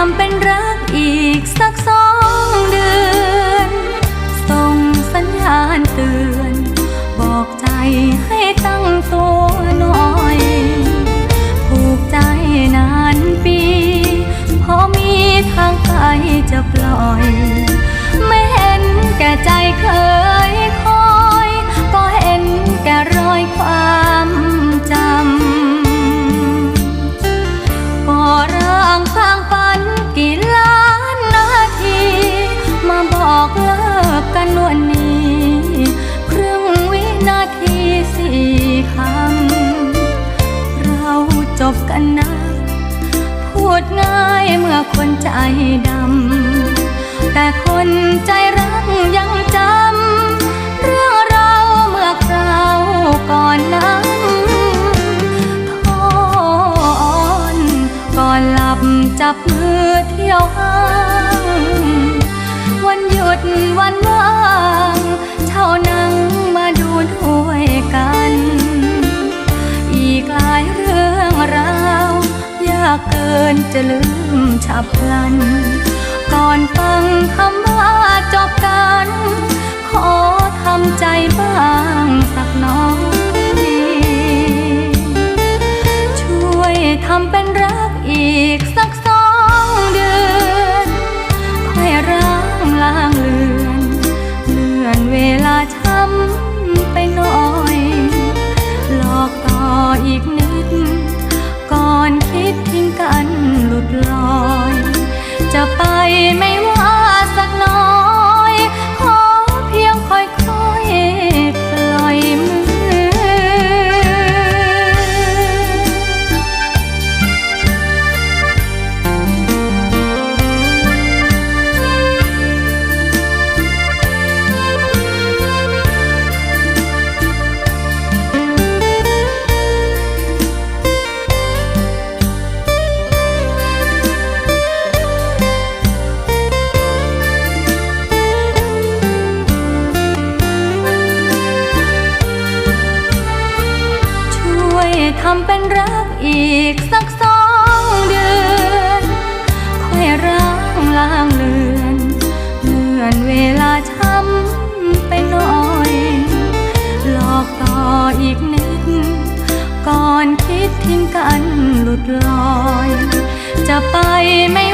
ทำเป็นรักอีกสัก ง่ายเมื่อคนใจดำ แต่คนใจรักยังจำ เรื่องเราเมื่อคราวก่อนนั้นทอนก่อนหลับจับมือ นจะลืมฉับพลัน ก่อนฟังคำว่าจบกัน ขอทำใจบ้างสักน้อยช่วยทำเป็นรักอีกสักสองเดือนค่อยร้างลางเลือน เลื่อนเวลาช้ำไปหน่อย หลอกต่ออีก หลุดลอย จะไปไม่ำเป็นรักอีกสักสองเดือนค่อยร้างลางเลือนเลื่อนเวลาช้ำไปหน่อย หลอกต่ออีกนิด ก่อนคิดทิ้งกันหลุดลอย จะไปไม่